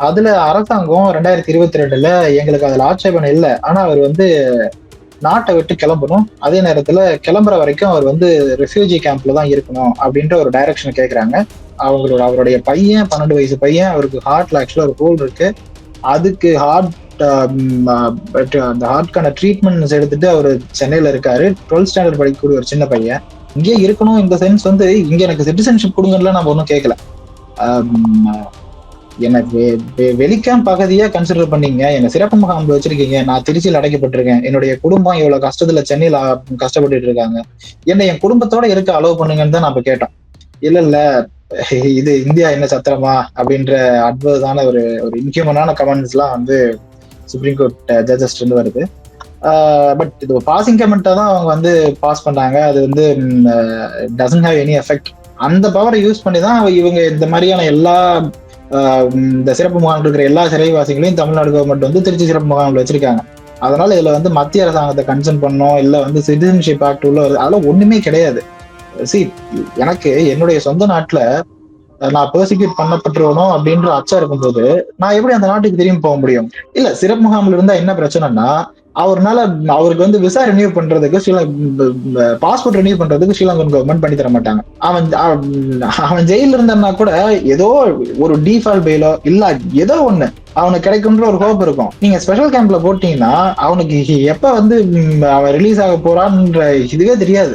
அதுல அரசாங்கம் ரெண்டாயிரத்தி இருபத்தி ரெண்டுல எங்களுக்கு அதுல ஆட்சேபனை இல்லை. ஆனா அவர் வந்து நாட்டை விட்டு கிளம்பணும். அதே நேரத்துல கிளம்புற வரைக்கும் அவர் வந்து ரெஃப்யூஜி கேம்ப்ல தான் இருக்கணும் அப்படின்ற ஒரு டைரக்ஷன் கேக்குறாங்க. அவங்களோட அவருடைய பையன் பன்னெண்டு வயசு பையன் அவருக்கு ஹார்ட்ல ஆக்சுவலா ஒரு ஹோல் இருக்கு. அதுக்கு ஹார்ட் um, uh, அந்த ஹார்ட்கான ட்ரீட்மெண்ட்ஸ் எடுத்துட்டு அவர் சென்னையில இருக்காரு. டுவெல்த் ஸ்டாண்டர்ட் படிக்கக்கூடிய ஒரு சின்ன பையன். இங்கே இருக்கணும் இந்த சென்ஸ் வந்து இங்க எனக்கு சிட்டிசன்ஷிப் கொடுங்கலாம் நம்ம ஒன்றும் கேட்கல um, எனக்கு வெளிக்காம் பகுதியா கன்சிடர் பண்ணீங்க. என்ன சிறப்பு முகாம்ல வச்சிருக்கீங்க. நான் திருச்சியில் அடைக்கப்பட்டிருக்கேன். என்னுடைய குடும்பம் இவ்வளவு கஷ்டத்துல சென்னையில கஷ்டப்பட்டுட்டு இருக்காங்க. என்ன என் குடும்பத்தோட இருக்க அலோவ் பண்ணுங்கன்னு தான் நம்ம கேட்டோம். இல்ல இல்ல. இது இந்தியா என்ன சத்திரமா அப்படின்ற அட்வர்ஸான ஒரு ஒரு இன்ஹியூமனான கமெண்ட்ஸ் எல்லாம் வந்து சுப்ரீம் கோர்ட் ஜட்ஜஸ் இருந்து வருது. பட் இது பாசிங் கமெண்ட்டை தான் அவங்க வந்து பாஸ் பண்ணாங்க. அது வந்து டசன்ட் ஹாவ் எனி எஃபெக்ட் அந்த பவரை யூஸ் பண்ணி தான் இவங்க இந்த மாதிரியான எல்லா இந்த சிறப்பு முகாம்கள் இருக்கிற எல்லா சிறைவாசிகளையும் தமிழ்நாடு கவர்மெண்ட் வந்து திருச்சி சிறப்பு முகாமில் வச்சிருக்காங்க. அதனால இதுல வந்து மத்திய அரசாங்கத்தை கன்சர்ன் பண்ணோம் இல்ல வந்து சிட்டிசன்ஷிப் ஆக்ட் உள்ள அதெல்லாம் ஒண்ணுமே கிடையாது. சி எனக்கு என்னுடைய சொந்த நாட்டுல நான் பெர்சிக்யூட் பண்ணப்பட்டுருவனோ அப்படின்ற அச்சம் இருக்கும்போது நான் எப்படி அந்த நாட்டுக்கு திரும்பி போக முடியும்? இல்ல சிறப்பு முகாமில் இருந்தா என்ன பிரச்சனைனா அவர்னால அவருக்கு வந்து விசா ரினியூ பண்றதுக்கு பாஸ்போர்ட் ரினியூ பண்றதுக்கு ஸ்ரீலங்கன் கவர்மெண்ட் பண்ணி தர மாட்டாங்க. அவன் அவன் ஜெயில இருந்தான்னா கூட ஏதோ ஒரு டிஃபால்ட் பெயிலோ இல்ல ஏதோ ஒண்ணு. அவனுக்கு கிடைக்கும்ன்ற ஒரு ஹோப் இருக்கும். நீங்க ஸ்பெஷல் கேம்ப்ல போட்டீங்கன்னா அவனுக்கு எப்ப வந்து அவன் ரிலீஸ் ஆக போறான்ற இதுவே தெரியாது.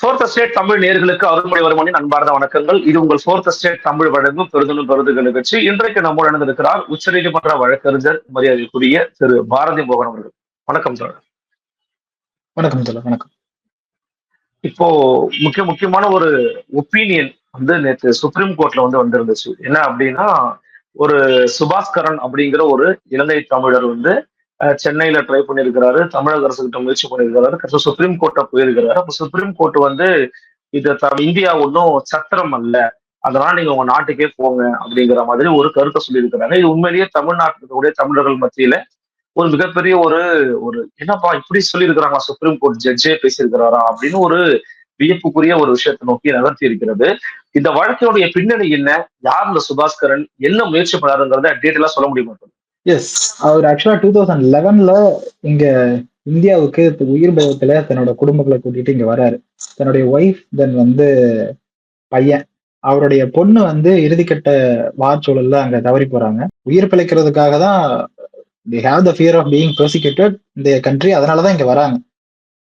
fourth state Tamil நேர்களுக்கு அருள்மொழி வருமனின் அன்பார்ந்த வணக்கங்கள். இது உங்கள் ஃபோர்த் ஸ்டேட் தமிழ் வழங்கும் பெருதலும் பெருதுகள் நிகழ்ச்சி. இன்றைக்கு நம்மோடு இணைந்திருக்கிறார் உச்சநீதிமன்ற வழக்கறிஞர் மரியாதைக்குரிய திரு பாரதி மோகன் அவர்கள். வணக்கம் சார். வணக்கம் சார் வணக்கம். இப்போ முக்கிய முக்கியமான ஒரு ஒப்பீனியன் வந்து நேற்று சுப்ரீம் கோர்ட்ல வந்து வந்திருந்துச்சு. என்ன அப்படின்னா ஒரு சுபாஸ்கரன் அப்படிங்கிற ஒரு இலங்கை தமிழர் வந்து சென்னையில ட்ரை பண்ணியிருக்கிறாரு. தமிழக அரசு கிட்ட முயற்சி பண்ணியிருக்கிறாரு. கடைசி சுப்ரீம் கோர்ட்டை போயிருக்கிறாரு. அப்ப சுப்ரீம் கோர்ட் வந்து இது இந்தியா ஒன்றும் சத்திரம் அல்ல. அதனால நீங்க உங்க நாட்டுக்கே போங்க அப்படிங்கிற மாதிரி ஒரு கருத்தை சொல்லியிருக்கிறாங்க. இது உண்மையிலேயே தமிழ்நாட்டில் தமிழர்கள் மத்தியில ஒரு மிகப்பெரிய ஒரு ஒரு என்னப்பா இப்படி சொல்லியிருக்கிறாங்களா? Supreme court ஜட்ஜே பேசியிருக்கிறாரா? அப்படின்னு ஒரு வியப்புக்குரிய ஒரு விஷயத்தை நோக்கி நகர்த்தி இருக்கிறது. இந்த வழக்கினுடைய பின்னணி என்ன? யார் இந்த சுபாஸ்கரன் என்ன முயற்சி பண்ணாருங்கிறத டீட்டெயிலா சொல்ல முடிய மாட்டோம் எஸ் அவர் ஆக்சுவலா டூ தௌசண்ட் லெவன்ல இங்க இந்தியாவுக்கு உயிர் பயத்துல தன்னோட குடும்பங்களை கூட்டிட்டு இங்க வராரு. தன்னுடைய ஒய்ஃப் தென் வந்து பையன். அவருடைய பொண்ணு வந்து இறுதிக்கட்ட வார் சூழல்ல அங்க தவறி போறாங்க. உயிர் பிழைக்கிறதுக்காக தான் they have the fear of being prosecuted இந்த கண்ட்ரி அதனாலதான் இங்க வராங்க.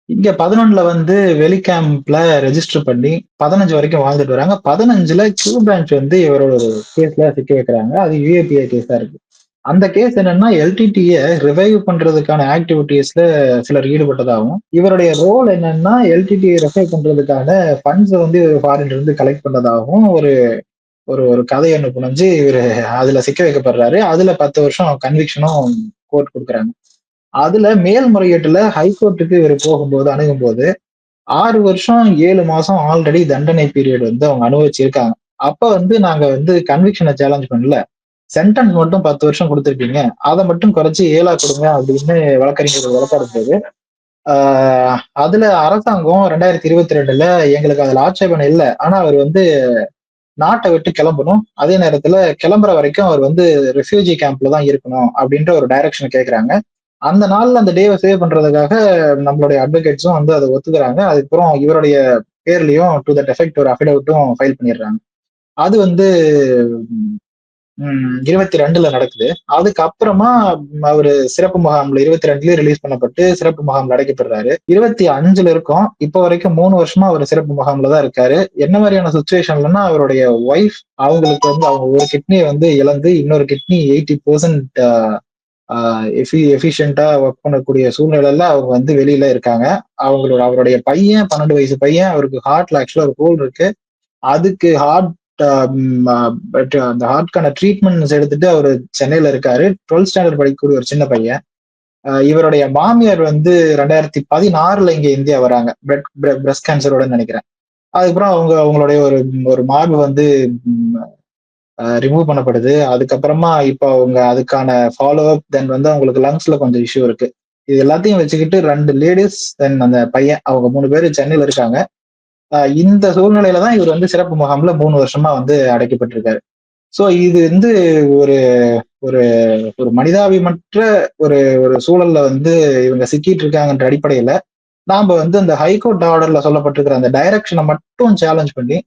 இங்க பதினொன்னுல வந்து வெளி கேம்ப்ல ரெஜிஸ்டர் பண்ணி பதினஞ்சு வரைக்கும் வாழ்ந்துட்டு வராங்க. பதினஞ்சுல கியூ பிரான்ச் வந்து இவரோட ஒரு கேஸ்ல சிக்க வைக்கிறாங்க. அது யூஏபிஐ கேஸா இருக்கு. அந்த கேஸ் என்னன்னா எல்டிடிய ரிவைவ் பண்றதுக்கான ஆக்டிவிட்டீஸ்ல சிலர் ஈடுபட்டதாகவும் இவருடைய ரோல் என்னன்னா எல்டிடியை ரிவைவ் பண்றதுக்கான ஃபண்ட்ஸ் வந்து ஃபாரின்ல இருந்து கலெக்ட் பண்ணதாகவும் ஒரு ஒரு ஒரு கதை ஒன்று புனைஞ்சு இவர் அதுல சிக்க வைக்கப்படுறாரு. அதுல பத்து வருஷம் கன்விக்ஷனும் கோர்ட் கொடுக்குறாங்க. அதுல மேல்முறையீட்டுல ஹைகோர்ட்டுக்கு இவர் போகும்போது அணுகும்போது ஆறு வருஷம் ஏழு மாசம் ஆல்ரெடி தண்டனை பீரியட் வந்து அவங்க அனுபவிச்சிருக்காங்க. அப்ப வந்து நாங்க வந்து கன்விக்ஷனை சேலஞ்ச் பண்ணல. சென்டென்ஸ் மட்டும் பத்து வருஷம் கொடுத்துருக்கீங்க அதை மட்டும் குறைச்சி ஏழா கொடுங்க அப்படின்னு வழக்கறிஞர் வழக்காடும் போது அதுல அரசாங்கம் ரெண்டாயிரத்தி இருபத்தி ரெண்டுல எங்களுக்கு அதுல ஆட்சேபனை இல்லை. ஆனா அவர் வந்து நாட்டை விட்டு கிளம்பணும். அதே நேரத்துல கிளம்புற வரைக்கும் அவர் வந்து ரெஃப்யூஜி கேம்ப்ல தான் இருக்கணும் அப்படின்ற ஒரு டைரக்ஷன் கேட்கறாங்க அந்த நாள்ல அந்த டேவை சேவ் பண்றதுக்காக நம்மளுடைய அட்வொகேட்ஸும் வந்து அதை ஒத்துக்கிறாங்க. அதுக்கப்புறம் இவருடைய பேர்லயும் டு தட் எஃபெக்ட் ஒரு அஃபிடவிட்டும் ஃபைல் பண்ணிடுறாங்க. அது வந்து இருபத்தி ரெண்டுல நடக்குது. அதுக்கப்புறமா அவரு சிறப்பு முகாம்ல இருபத்தி ரெண்டுலயும் ரிலீஸ் பண்ணப்பட்டு சிறப்பு முகாம்ல அடைக்கப்படுறாரு. இருபத்தி அஞ்சுல இருக்கும். இப்ப வரைக்கும் மூணு வருஷமா அவர் சிறப்பு முகாம்ல தான் இருக்காரு. என்ன மாதிரியான சுச்சுவேஷன்லன்னா அவருடைய ஒய்ஃப் அவங்களுக்கு வந்து அவங்க ஒரு கிட்னியை வந்து இழந்து இன்னொரு கிட்னி எயிட்டி பெர்சன்ட் எஃபிஷியண்டா ஒர்க் பண்ணக்கூடிய சூழ்நிலையில அவங்க வந்து வெளியில இருக்காங்க. அவங்களோட அவருடைய பையன் பன்னெண்டு வயசு பையன் அவருக்கு ஹார்ட்ல ஆக்சுவலா ஒரு ஹோல் இருக்கு. அதுக்கு ஹார்ட் Um, uh, uh, அந்த ஹார்ட்கான ட்ரீட்மெண்ட்ஸ் எடுத்துட்டு அவர் சென்னையில இருக்காரு. டுவெல்த் ஸ்டாண்டர்ட் படிக்கக்கூடிய ஒரு சின்ன பையன். Uh, இவருடைய மாமியார் வந்து ரெண்டாயிரத்தி பதினாறுல இங்க இந்தியா வராங்க. பிரெட் பிரஸ்ட் கேன்சரோட நினைக்கிறேன். அதுக்கப்புறம் அவங்க அவங்களுடைய ஒரு ஒரு மார்பு வந்து ரிமூவ் பண்ணப்படுது. அதுக்கப்புறமா இப்போ அவங்க அதுக்கான ஃபாலோ அப் தென் வந்து அவங்களுக்கு லங்ஸ்ல கொஞ்சம் இஷ்யூ இருக்கு. இது எல்லாத்தையும் வச்சுக்கிட்டு ரெண்டு லேடிஸ் தென் அந்த பையன் அவங்க மூணு பேர் சென்னையில இருக்காங்க. இந்த சூழ்நிலையில தான் இவர் வந்து சிறப்பு முகாம்ல மூணு வருஷமா வந்து அடைக்கப்பட்டிருக்காரு. ஸோ இது வந்து ஒரு ஒரு ஒரு மனிதாபிமற்ற ஒரு ஒரு சூழல்ல வந்து இவங்க சிக்கிட்டு இருக்காங்கன்ற அடிப்படையில நாம வந்து அந்த ஹைகோர்ட் ஆர்டர்ல சொல்லப்பட்டிருக்கிற அந்த டைரக்ஷனை மட்டும் சேலஞ்ச் பண்ணி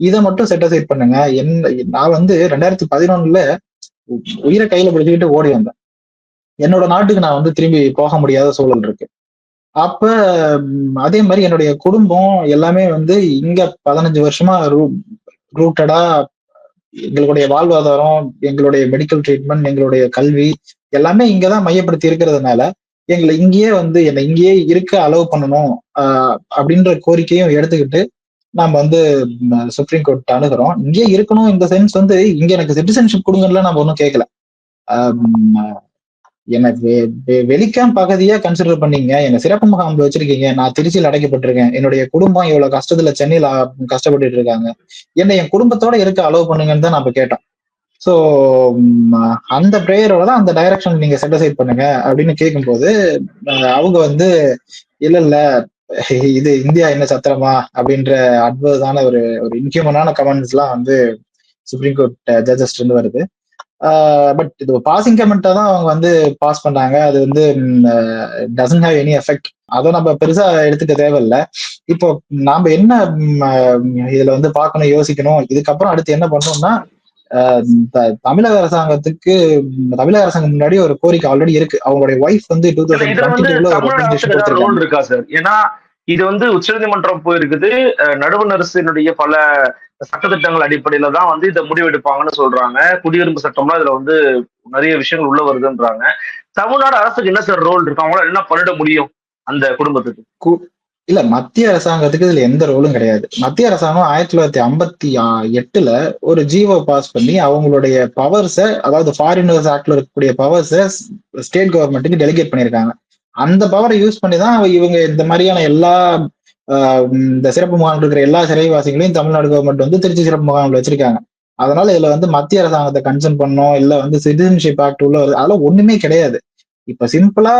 இதை மட்டும் செட்டசைட் பண்ணுங்க. என்ன நான் வந்து ரெண்டாயிரத்தி பதினொன்னுல உயிரை கையில பிடிச்சிக்கிட்டு ஓடி வந்தேன். என்னோட நாட்டுக்கு நான் வந்து திரும்பி போக முடியாத சூழல் இருக்கு. அப்ப அதே மாதிரி என்னுடைய குடும்பம் எல்லாமே வந்து இங்க பதினஞ்சு வருஷமா ரூட்டடா எங்களுடைய வாழ்வாதாரம் எங்களுடைய மெடிக்கல் ட்ரீட்மெண்ட் எங்களுடைய கல்வி எல்லாமே இங்கதான் மையப்படுத்தி இருக்கிறதுனால எங்களை இங்கேயே வந்து என்னை இங்கேயே இருக்க அலோவ் பண்ணணும் அப்படின்ற கோரிக்கையும் எடுத்துக்கிட்டு நாம் வந்து சுப்ரீம் கோர்ட் அணுகிறோம். இங்கே இருக்கணும் இந்த சென்ஸ் வந்து இங்க எனக்கு சிட்டிசன்ஷிப் கொடுங்கல நம்ம ஒன்றும் கேட்கல ஆஹ் என்னை வெ- வெளிக்காம் பகுதியா கன்சிடர் பண்ணீங்க. என்ன சிறப்பு முகாம்ல வச்சிருக்கீங்க. நான் திருச்சியில் அடைக்கப்பட்டிருக்கேன். என்னுடைய குடும்பம் இவ்வளவு கஷ்டத்துல சென்னையில ஆ- கஷ்டப்பட்டுட்டு இருக்காங்க. என்னை என் குடும்பத்தோட இருக்க அலோவ் பண்ணுங்கன்னு தான் நம்ம கேட்டோம். ஸோ அந்த ப்ரேயரோட தான் அந்த டைரக்ஷன் நீங்க செட்டிசைட் பண்ணுங்க அப்படின்னு கேட்கும்போது அவங்க வந்து இல்ல இல்ல இது இந்தியா என்ன சத்திரமா? அப்படின்ற அட்வர்ஸான ஒரு ஒரு இன்ஹியூமனான கமெண்ட்ஸ் எல்லாம் வந்து சுப்ரீம் கோர்ட் ஜட்ஜஸ்ட் இருந்து வருது. பட் இது பாசிங் கமெண்ட்டா தான் அவங்க வந்து பாஸ் பண்ணாங்க. அது வந்து டசன்ட் ஹேவ் எனி எஃபெக்ட் அதை நம்ம பெருசா எடுத்துக்க தேவையில்ல. இப்போ நாம என்ன இதுல வந்து பார்க்கணும் யோசிக்கணும் இதுக்கப்புறம் அடுத்து என்ன த- தமிழக அரசாங்கத்துக்கு தமிழக அரசாங்கம் முன்னாடி ஒரு கோரிக்கை ஆல்ரெடி இருக்கு. அவங்களுடைய ஒய்ஃப் வந்து டூ தௌசண்ட் டுவெண்ட்டி டூல ஒரு கொடுத்துருக்காங்க. இது வந்து உச்சநீதிமன்றம் போயிருக்குது. அஹ் நடுவண் அரசினுடைய பல சட்டத்திட்டங்கள் அடிப்படையில தான் வந்து இதை முடிவெடுப்பாங்கன்னு சொல்றாங்க. குடியுரிமை சட்டம்லாம் இதுல வந்து நிறைய விஷயங்கள் உள்ள வருதுன்றாங்க. தமிழ்நாடு அரசுக்கு என்ன சார் ரோல் இருக்கு? அவங்களால என்ன பண்ணிட முடியும் அந்த குடும்பத்துக்கு? இல்ல மத்திய அரசாங்கத்துக்கு இதுல எந்த ரோலும் கிடையாது. மத்திய அரசாங்கம் ஆயிரத்தி தொள்ளாயிரத்தி ஐம்பத்தி எட்டுல ஒரு ஜிஓ பாஸ் பண்ணி அவங்களுடைய பவர்ஸை அதாவது ஃபாரினர்ஸ் ஆக்ட்ல இருக்கக்கூடிய பவர்ஸை ஸ்டேட் கவர்மெண்ட்டுக்கு டெலிகேட் பண்ணியிருக்காங்க. அந்த பவரை யூஸ் பண்ணி தான் இவங்க இந்த மாதிரியான எல்லா இந்த சிறப்பு முகாமில் இருக்கிற எல்லா சிறைவாசிகளையும் தமிழ்நாடு கவர்மெண்ட் வந்து திருச்சி சிறப்பு முகாமில் வச்சிருக்காங்க. அதனால இதுல வந்து மத்திய அரசாங்கத்தை கன்சர்ன் பண்ணோம் இல்ல வந்து சிட்டிசன்ஷிப் ஆக்ட் உள்ள வருது அதெல்லாம் ஒண்ணுமே கிடையாது. இப்ப சிம்பிளா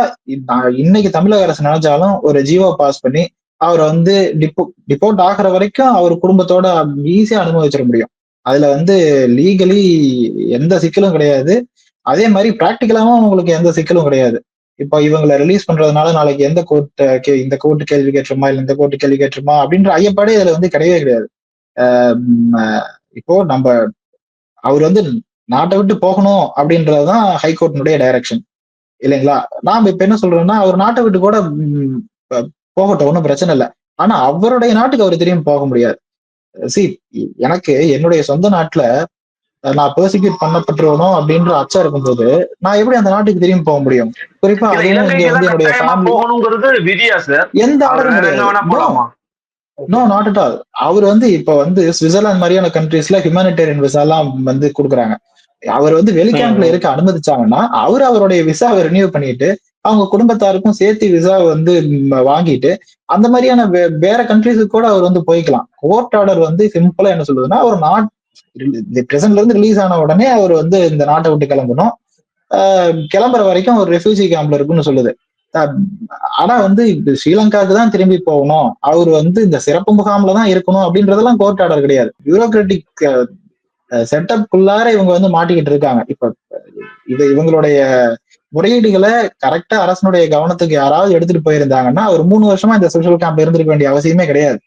இன்னைக்கு தமிழக அரசு நினைச்சாலும் ஒரு ஜீவோ பாஸ் பண்ணி அவரை வந்து டிப்போ டிப்போர்ட் ஆகிற வரைக்கும் அவர் குடும்பத்தோட ஈஸியா அனுபவிச்சிட முடியும். அதுல வந்து லீகலி எந்த சிக்கலும் கிடையாது. அதே மாதிரி பிராக்டிக்கலாவும் உங்களுக்கு எந்த சிக்கலும் கிடையாது. இப்போ இவங்களை ரிலீஸ் பண்றதுனால நாளைக்கு எந்த கோர்ட் இந்த கோர்ட்டு கேள்வி கேட்டுருமா இல்லை இந்த கோர்ட்டு கேள்வி கேட்டுருமா அப்படின்ற ஐயப்பாடே இதுல வந்து கிடையவே கிடையாது. இப்போ நம்ம அவர் வந்து நாட்டை விட்டு போகணும் அப்படின்றதுதான் ஹைகோர்ட்டினுடைய டைரக்ஷன் இல்லைங்களா? நாம் இப்ப என்ன சொல்றோம்னா அவர் நாட்டை விட்டு கூட போகட்டும் ஒன்றும் பிரச்சனை இல்லை. ஆனா அவருடைய நாட்டுக்கு அவர் திரும்பி போக முடியாது. சி எனக்கு என்னுடைய சொந்த நாட்டுல நான் பெர்சிக்யூட் பண்ணப்பட்டுருவனோ அப்படின்ற அச்சம் இருக்கும்போது நான் எப்படி அந்த நாட்டுக்கு திரும்பி போக முடியும்? குறிப்பா என்னுடைய எந்த ஆர்டரும் நோ நாட் அட் ஆல் அவர் வந்து இப்ப வந்து சுவிட்சர்லாந்து மாதிரியான கண்ட்ரீஸ்ல ஹியூமானிட்டேரியன் விசா எல்லாம் வந்து கொடுக்குறாங்க. அவர் வந்து வெளி கேம்ப்ல ம். இருக்க அனுமதிச்சாங்கன்னா அவர் அவருடைய விசாவை ரினியூ பண்ணிட்டு அவங்க குடும்பத்தாருக்கும் சேர்த்து விசா வந்து வாங்கிட்டு அந்த மாதிரியான வேற கண்ட்ரீஸுக்கு கூட அவர் வந்து போய்க்கலாம். கோர்ட் ஆர்டர் வந்து சிம்பிளா என்ன சொல்லுதுன்னா ஒரு நாட் பிரசன்ட்ல இருந்து ரிலீஸ் ஆன உடனே அவர் வந்து இந்த நாட்டை விட்டு கிளம்பணும். ஆஹ் கிளம்புற வரைக்கும் ஒரு ரெஃப்யூஜி கேம்ப்ல இருக்குன்னு சொல்லுது. ஆனா வந்து ஸ்ரீலங்காவுக்கு தான் திரும்பி போகணும். அவர் வந்து இந்த சிறப்பு முகாம்ல தான் இருக்கணும் அப்படின்றதெல்லாம் கோர்ட் ஆர்டர் கிடையாது. பியூரோக்ராட்டிக் செட்டப்குள்ளார இவங்க வந்து மாட்டிக்கிட்டு இருக்காங்க. இப்ப இது இவங்களுடைய முறையீடுகளை கரெக்டா அரசனுடைய கவனத்துக்கு யாராவது எடுத்துட்டு போயிருந்தாங்கன்னா ஒரு மூணு வருஷமா இந்த ஸ்பெஷல் கேம்ப் இருந்திருக்க வேண்டிய அவசியமே கிடையாது.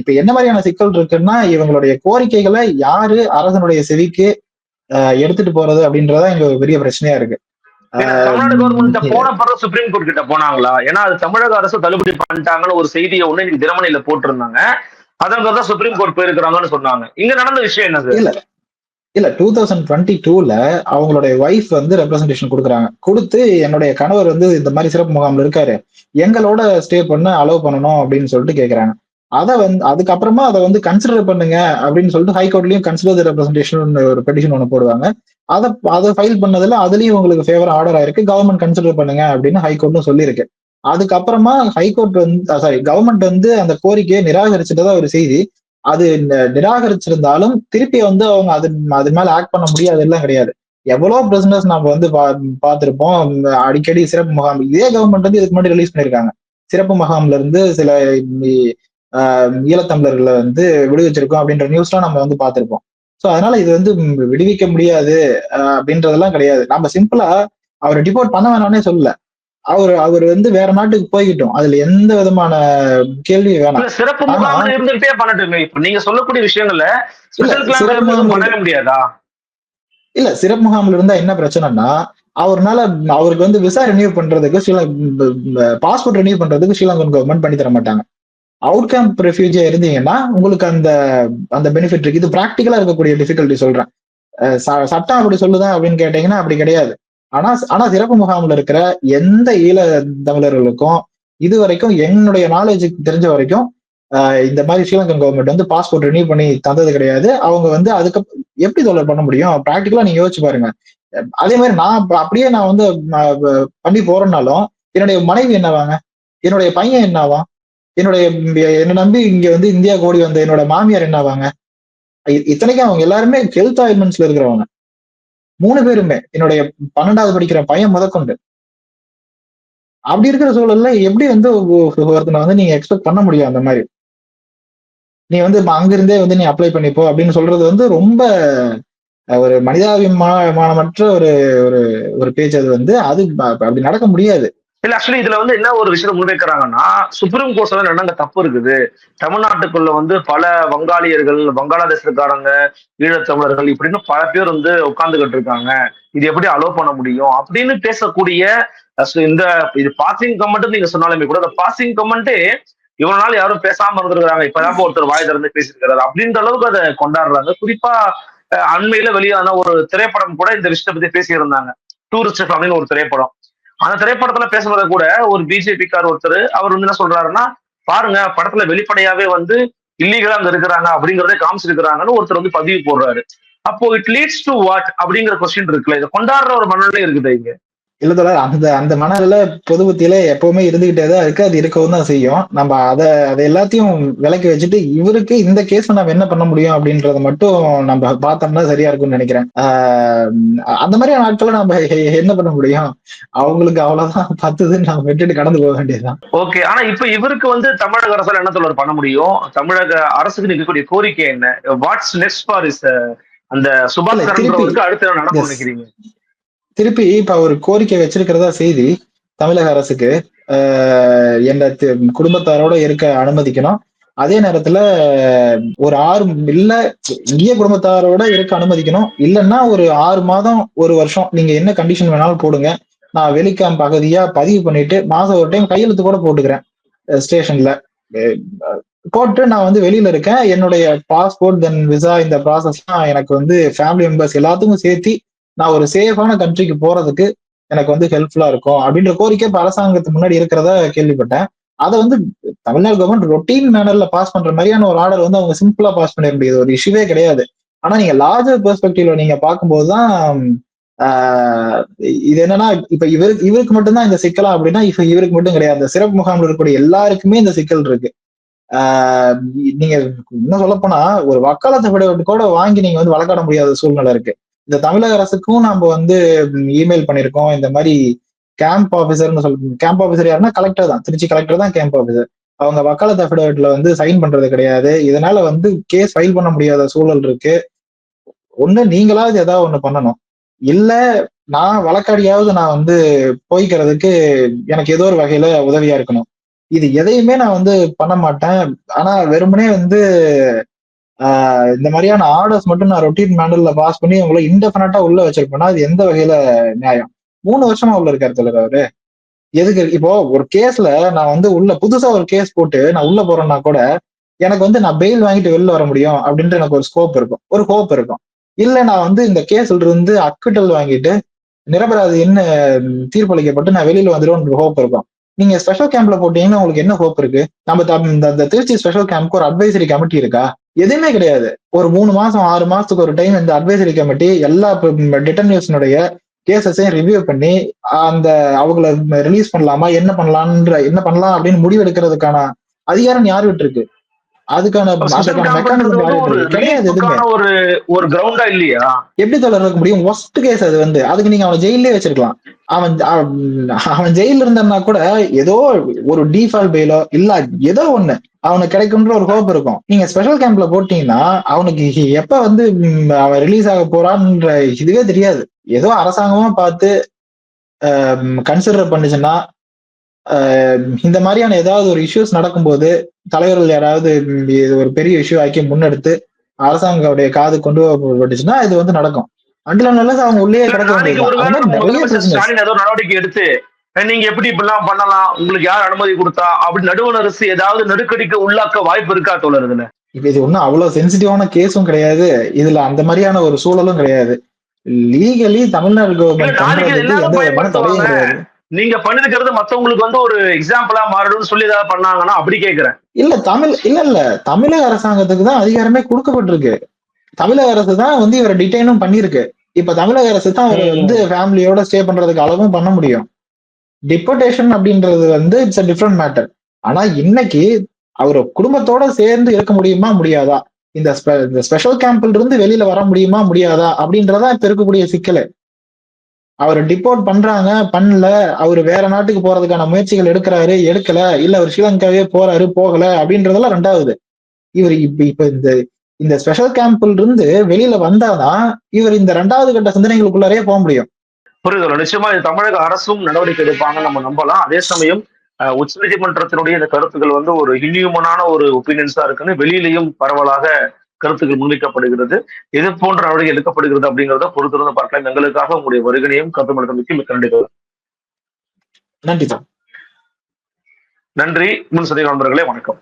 இப்ப என்ன மாதிரியான சிக்கல் இருக்குன்னா இவங்களுடைய கோரிக்கைகளை யாரு அரசனுடைய செவிக்கு எடுத்துட்டு போறது அப்படின்றதா இங்க ஒரு பெரிய பிரச்சனையா இருக்கு. தமிழ்நாடு கவர்மெண்ட் போன பிறகு சுப்ரீம் கோர்ட் கிட்ட போனாங்களா? ஏன்னா அது தமிழக அரசு தள்ளுபடி பண்ணிட்டாங்கன்னு ஒரு செய்தியை ஒண்ணு இன்னைக்கு தினமணியில போட்டிருந்தாங்க. அதன் பிறகு தான் சுப்ரீம் கோர்ட் போயிருக்கிறாங்கன்னு சொன்னாங்க. இங்க நடந்த விஷயம் என்ன சார்? இல்ல டூ தௌசண்ட் டுவெண்ட்டி டூல அவங்களுடைய ஒய்ஃப் வந்து ரெப்ரசன்டேஷன் கொடுக்குறாங்க. கொடுத்து என்னுடைய கணவர் வந்து இந்த மாதிரி சிறப்பு முகாம்ல இருக்காரு. எங்களோட ஸ்டே பண்ண அலோவ் பண்ணணும் அப்படின்னு சொல்லிட்டு கேக்குறாங்க. அதை வந்து அதுக்கப்புறமா அதை வந்து கன்சிடர் பண்ணுங்க அப்படின்னு சொல்லிட்டு ஹைகோர்ட்லயும் கன்சிடர் ரெப்ரஸன்டேஷன் ஒரு பெட்டிஷன் ஒன்று போடுவாங்க. அதை அதை ஃபைல் பண்ணதுல அதுலயும் உங்களுக்கு ஃபேவர் ஆர்டர் ஆயிருக்கு. கவர்மெண்ட் கன்சிடர் பண்ணுங்க அப்படின்னு ஹைகோர்ட்டும் சொல்லியிருக்கு. அதுக்கப்புறமா ஹைகோர்ட் வந்து சாரி கவர்மெண்ட் வந்து அந்த கோரிக்கையை நிராகரிச்சுட்டதா ஒரு செய்தி. அது நிராகரிச்சிருந்தாலும் திருப்பி வந்து அவங்க அது அது மேல ஆக்ட் பண்ண முடியாது எல்லாம் கிடையாது. எவ்வளவு பிசினஸ் நம்ம வந்து பா பார்த்திருப்போம். அடிக்கடி சிறப்பு முகாம் இதே கவர்மெண்ட் வந்து இதுக்கு முன்னாடி ரிலீஸ் பண்ணிருக்காங்க சிறப்பு முகாம்ல இருந்து சில இ- ஈழத்தமிழர்களை வந்து விடுவிச்சிருக்கோம் அப்படின்ற நியூஸ்லாம் நம்ம வந்து பார்த்திருப்போம். ஸோ அதனால இது வந்து விடுவிக்க முடியாது அப்படின்றதெல்லாம் கிடையாது. நம்ம சிம்பிளா அவரை டிபோர்ட் பண்ண வேணாம்னே சொல்லல. அவர் அவர் வந்து வேற நாட்டுக்கு போய்கிட்டோம் அதுல எந்த விதமான கேள்வியும் வேணாம். சிறப்பு ஆமா. முகாம்ல இருந்துகிட்டே பண்ணட்டுமே. இப்ப நீங்க சொல்லக்கூடிய விஷயங்கள்ல முகாம் பண்ணவே முடியாதா? இல்ல சிறப்பு முகாம்ல இருந்தா என்ன பிரச்சனைனா அவர்னால அவருக்கு வந்து விசா ரினியூ பண்றதுக்கு ஸ்ரீல பாஸ்போர்ட் ரினியூ பண்றதுக்கு ஸ்ரீலங்கன் கவர்மெண்ட் பண்ணி தர மாட்டாங்க. அவுட் கேம்ப் ரெஃப்யூஜியா இருந்தீங்கன்னா உங்களுக்கு அந்த அந்த பெனிஃபிட் இருக்கு. இது பிராக்டிக்கலா இருக்கக்கூடிய டிஃபிகல்ட்டி சொல்றேன். சட்டம் அப்படி சொல்லுதா அப்படின்னு கேட்டீங்கன்னா அப்படி கிடையாது. ஆனா ஆனா சிறப்பு முகாம்ல இருக்கிற எந்த ஈழ தமிழர்களுக்கும் இது வரைக்கும் என்னுடைய நாலேஜுக்கு தெரிஞ்ச வரைக்கும் இந்த மாதிரி ஸ்ரீலங்கன் கவர்மெண்ட் வந்து பாஸ்போர்ட் ரினியூ பண்ணி தந்தது கிடையாது. அவங்க வந்து அதுக்கு எப்படி தொடர் பண்ண முடியும்? ப்ராக்டிக்கலா நீங்க யோசிச்சு பாருங்க. அதே மாதிரி நான் அப்படியே நான் வந்து பண்ணி போறேன்னாலும் என்னுடைய மனைவி என்னவாங்க? என்னுடைய பையன் என்னவான் என்னுடைய என்னை நம்பி இங்க வந்து இந்தியா ஓடி வந்த என்னோட மாமியார் என்னவாங்க? இத்தனைக்கும் அவங்க எல்லாருமே ஹெல்த் ஆயில்மெண்ட்ஸ்ல இருக்கிறவங்க. மூணு பேருமே என்னுடைய பன்னெண்டாவது படிக்கிற பையன் முதற்கொண்டு அப்படி இருக்கிற சூழல்ல எப்படி வந்து ஒருத்தனை வந்து நீங்க எக்ஸ்பெக்ட் பண்ண முடியும் அந்த மாதிரி? நீ வந்து அங்கிருந்தே வந்து நீ அப்ளை பண்ணிப்போ அப்படின்னு சொல்றது வந்து ரொம்ப ஒரு மனிதாபிமானமற்ற ஒரு ஒரு ஒரு பேச்சு அது வந்து அது அப்படி நடக்க முடியாது. இல்ல ஆக்சுவலி இதுல வந்து என்ன ஒரு விஷயம் முன்வைக்கிறாங்கன்னா சுப்ரீம் கோர்ட்ல என்னங்க தப்பு இருக்குது? தமிழ்நாட்டுக்குள்ள வந்து பல வங்காளியர்கள் வங்காளதேசக்காரங்க ஈழத்தமிழர்கள் இப்படின்னு பல பேர் வந்து உட்கார்ந்துகிட்டு இருக்காங்க. இது எப்படி அலோவ் பண்ண முடியும்? அப்படின்னு பேசக்கூடிய இந்த இது பாசிங் கமெண்ட் நீங்க சொன்னாலுமே கூட அந்த பாசிங் கமெண்ட்டே இவ்வளவு நாள் யாரும் பேசாம இருந்திருக்கிறாங்க. இப்பதான் ஒருத்தர் வாய் திறந்து பேசியிருக்கிறாரு. அப்படின்ற அளவுக்கு அதை கொண்டாடுறாங்க. குறிப்பா அண்மையில வெளியான ஒரு திரைப்படம் கூட இந்த விஷயத்தை பத்தி பேசியிருந்தாங்க. டூரிஸ்ட் ஃபேமிலின்னு ஒரு திரைப்படம். அந்த திரைப்படத்துல பேசுறத கூட ஒரு பிஜேபிக்கார் ஒருத்தர் அவர் வந்து என்ன சொல்றாருன்னா பாருங்க படத்துல வெளிப்படையாவே வந்து இல்லீகலா அங்க இருக்கிறாங்க அப்படிங்கறதே காமிச்சிருக்கிறாங்கன்னு ஒருத்தர் வந்து பதிவு போடுறாரு. அப்போ இட் லீட்ஸ் டு வாட் அப்படிங்கிற கொஸ்டின் இருக்குல்ல இதை கொண்டாடுற ஒரு மனநிலை இருக்குது இங்க. இல்ல தோழர் அந்த அந்த பொது புத்தியில எப்பவுமே இருந்துகிட்டே தான் இருக்கு. அது இருக்கவும் தான் செய்யும். நம்ம அதை அதை எல்லாத்தையும் விலக்கி வச்சுட்டு இவருக்கு இந்த கேஸ் நம்ம என்ன பண்ண முடியும் அப்படின்றத மட்டும் நம்ம பார்த்தோம்னா சரியா இருக்கும்னு நினைக்கிறேன். அந்த மாதிரியான நாட்களை நம்ம என்ன பண்ண முடியும்? அவங்களுக்கு அவ்வளவுதான் பத்துதுன்னு நம்ம விட்டுட்டு கடந்து போக வேண்டியதுதான். ஓகே. ஆனா இப்ப இவருக்கு வந்து தமிழக அரசால என்ன தொடர் பண்ண முடியும்? தமிழக அரசுக்கு இருக்கக்கூடிய கோரிக்கை என்ன? வாட்ஸ் நெக்ஸ்ட் ஃபார் இஸ் அந்த சுபாஷ் அடுத்து நடக்கும். நினைக்கிறீங்க? திருப்பி இப்ப ஒரு கோரிக்கை வச்சிருக்கிறதா செய்தி தமிழக அரசுக்கு ஆஹ் என்ன குடும்பத்தாரோட இருக்க அனுமதிக்கணும். அதே நேரத்துல ஒரு ஆறு இல்ல இந்திய குடும்பத்தாரோட இருக்க அனுமதிக்கணும். இல்லைன்னா ஒரு ஆறு மாதம் ஒரு வருஷம் நீங்க என்ன கண்டிஷன் வேணாலும் போடுங்க. நான் வெளிக்காம் பகுதியா பதிவு பண்ணிட்டு மாசம் ஒரு டைம் கையெழுத்து கூட போட்டுக்கிறேன் ஸ்டேஷன்ல. போட்டு நான் வந்து வெளியில இருக்கேன். என்னுடைய பாஸ்போர்ட் தென் விசா இந்த ப்ராசஸ்லாம் எனக்கு வந்து ஃபேமிலி மெம்பர்ஸ் எல்லாத்துக்கும் சேர்த்து நான் ஒரு சேஃபான கண்ட்ரிக்கு போறதுக்கு எனக்கு வந்து ஹெல்ப்ஃபுல்லா இருக்கும் அப்படின்ற கோரிக்கை இப்ப அரசாங்கத்துக்கு முன்னாடி இருக்கிறதா கேள்விப்பட்டேன். அதை வந்து தமிழ்நாடு கவர்மெண்ட் ரொட்டீன் மேனர்ல பாஸ் பண்ற மாதிரியான ஒரு ஆர்டர் வந்து அவங்க சிம்பிளா பாஸ் பண்ணிட முடியாது. ஒரு இஷ்யூவே கிடையாது. ஆனா நீங்க லார்ஜர் பெர்ஸ்பெக்டிவ்ல நீங்க பார்க்கும்போது தான் இது என்னன்னா இப்ப இவருக்கு இவருக்கு மட்டும்தான் இந்த சிக்கலா அப்படின்னா இப்ப இவருக்கு மட்டும் கிடையாது. அந்த சிறப்பு முகாம்ல இருக்கக்கூடிய எல்லாருக்குமே இந்த சிக்கல் இருக்கு. நீங்க இன்னும் சொல்ல போனா ஒரு வக்காலத்தை விட கூட வாங்கி நீங்க வந்து வழக்காட முடியாத சூழ்நிலை இருக்கு. இந்த தமிழக அரசுக்கும் நம்ம வந்து இமெயில் பண்ணியிருக்கோம் இந்த மாதிரி கேம்ப் ஆஃபீஸர்னு சொல்லி கேம்ப் ஆஃபீஸர் யாருன்னா கலெக்டர் தான். திருச்சி கலெக்டர் தான் கேம்ப் ஆஃபீஸர் அவங்க வக்காலத் அஃபிடவிட்ல வந்து சைன் பண்றது கிடையாது. இதனால வந்து கேஸ் ஃபைல் பண்ண முடியாத சூழல் இருக்கு. ஒண்ணு நீங்களாவது ஏதாவது ஒண்ணு பண்ணணும். இல்ல நான் வழக்காடியாவது நான் வந்து போய்க்கிறதுக்கு எனக்கு ஏதோ ஒரு வகையில உதவியா இருக்கணும். இது எதையுமே நான் வந்து பண்ண மாட்டேன். ஆனா வெறுமனே வந்து இந்த மாதிரியான ஆர்டர்ஸ் மட்டும் நான் ரொட்டீன் மேண்டல்ல பாஸ் பண்ணி உங்களை இன்டெஃபினட்டா உள்ள வச்சிருப்பேன்னா அது எந்த வகையில நியாயம்? மூணு வருஷமா உள்ள இருக்காரு தலைவர் அவரு. எதுக்கு? இப்போ ஒரு கேஸ்ல நான் வந்து உள்ள புதுசா ஒரு கேஸ் போட்டு நான் உள்ள போறேன்னா கூட எனக்கு வந்து நான் பெயில் வாங்கிட்டு வெளில வர முடியும் அப்படின்ட்டு எனக்கு ஒரு ஸ்கோப் இருக்கும். ஒரு ஹோப் இருக்கும். இல்ல நான் வந்து இந்த கேஸ்ல இருந்து அக்விட்டல் வாங்கிட்டு நிரபராதி என்ன தீர்ப்பளிக்கப்பட்டு நான் வெளியில வந்துடுவேன் ஒரு ஹோப் இருக்கும். நீங்க ஸ்பெஷல் கேம்ப்ல போட்டீங்கன்னா உங்களுக்கு என்ன ஹோப் இருக்கு? நம்ம இந்த இந்த திருச்சி ஸ்பெஷல் கேம்ப்க்கு ஒரு அட்வைசரி கமிட்டி இருக்கா? எதுவுமே கிடையாது. ஒரு மூணு மாசம் ஆறு மாசத்துக்கு ஒரு டைம் இந்த அட்வைசரி கமிட்டி எல்லா டிட்டர்மினேஷனுடைய கேசஸையும் ரிவ்யூ பண்ணி அந்த அவங்கள ரிலீஸ் பண்ணலாமா என்ன பண்ணலான்ற என்ன பண்ணலாம் அப்படின்னு முடிவெடுக்கிறதுக்கான அதிகாரம் யார் விட்டு இருக்கு அதுக்கான ஒரு ஒரு ஒரு கிரவுண்டா இல்லையா? எப்படி தொடர இருக்க முடியும்? ஒஸ்ட் கேஸ் அது வந்து. அதுக்கு நீங்க அவனை ஜெயிலே வச்சிருக்கலாம். அவன் அவன் ஜெயில இருந்தான்னா கூட ஏதோ ஒரு டிஃபால்ட் பெயிலோ இல்ல ஏதோ ஒண்ணு. அவனுக்கு கிடைக்கும்ன்ற ஒரு ஹோப் இருக்கும். நீங்க ஸ்பெஷல் கேம்ப்ல போட்டீங்கன்னா அவனுக்கு எப்ப வந்து அவன் ரிலீஸ் ஆக போறான்ற இதுவே தெரியாது. ஏதோ அரசாங்கமா பார்த்து கன்சிடர் பண்ணுச்சுன்னா இந்த மாதிரியான ஏதாவது ஒரு இஷ்யூஸ் நடக்கும்போது தலைவர்கள் யாராவது இது ஒரு பெரிய இஷ்யூ ஆக்கி முன்னெடுத்து அரசாங்கத்துடைய காது கொண்டு வரப்பட்டுச்சுன்னா இது வந்து நடக்கும். அண்டில் நல்லது அவங்க உள்ளே கிடக்க ஸ்டாலின் ஏதோ நடவடிக்கை எடுத்து நீங்க எப்படி இப்படிலாம் பண்ணலாம்? உங்களுக்கு யார் அனுமதி கொடுத்தா? அப்படி நடுவண் அரசு ஏதாவது நெருக்கடிக்கு உள்ளாக்க வாய்ப்பு இருக்கா தோழர் இப்ப இது ஒண்ணும் அவ்வளவு சென்சிட்டிவான கேஸும் கிடையாது. இதுல அந்த மாதிரியான ஒரு சூழலும் கிடையாது. லீகலி தமிழ்நாடு கவர்மெண்ட் எந்த விதமான தடையும் பயன்படுத்துவாங்க கிடையாது. நீங்க பண்ணிருக்கிறது மத்தவங்களுக்கு வந்து ஒரு எக்ஸாம்பிளா மாறிடும்னு சொல்லி ஏதாவது பண்ணாங்கன்னா அப்படி கேக்குறேன். இல்ல தமிழ் இல்ல இல்ல. தமிழக அரசாங்கத்துக்கு தான் அதிகாரமே கொடுக்கப்பட்டிருக்கு. தமிழக அரசு தான் வந்து இவரை டிடைனும் பண்ணிருக்கு இப்ப தமிழக அரசு தான் அவர். வந்து ஃபேமிலியோட ஸ்டே பண்றதுக்கு அளவும் பண்ண முடியும். டிபோர்டேஷன் அப்படின்றது வந்து இட்ஸ் அ டிஃப்ரெண்ட் மேட்டர் ஆனா இன்னைக்கு அவர் குடும்பத்தோட சேர்ந்து இருக்க முடியுமா முடியாதா? இந்த ஸ்பெஷல் கேம்ப்ல இருந்து வெளியில வர முடியுமா முடியாதா? அப்படின்றதா இப்ப இருக்கக்கூடிய சிக்கல். அவர் டிபோர்ட் பண்றாங்க பண்ணல. அவர் வேற நாட்டுக்கு போறதுக்கான முயற்சிகள் எடுக்கிறாரு எடுக்கல. இல்ல அவர் ஸ்ரீலங்காவே போறாரு போகல அப்படின்றதெல்லாம் ரெண்டாவது. இவர் இப்ப இப்ப இந்த இந்த ஸ்பெஷல் கேம்ப்ல இருந்து வெளியில வந்தாதான் இவர் இந்த ரெண்டாவது கட்ட சிந்தனைகளுக்குள்ளாரே போக முடியும். புரியுது நிச்சயமா இது தமிழக அரசும் நடவடிக்கை எடுப்பாங்க நம்ம நம்பலாம். அதே சமயம் உச்ச உச்சநீதிமன்றத்தினுடைய இந்த கருத்துக்கள் வந்து ஒரு இன்ஹியூமனான ஒரு ஒப்பீனியன்ஸா இருக்குன்னு வெளியிலையும் பரவலாக கருத்துக்கள் முன்வைக்கப்படுகிறது. எது போன்ற நடவடிக்கை எடுக்கப்படுகிறது அப்படிங்கிறத பொறுத்திருந்து பார்க்கலாம். எங்களுக்காக உங்களுடைய வருகனையும் கருத்து மிக்க நன்றி நன்றி சார் நன்றி. முன் சதிக நண்பர்களே வணக்கம்.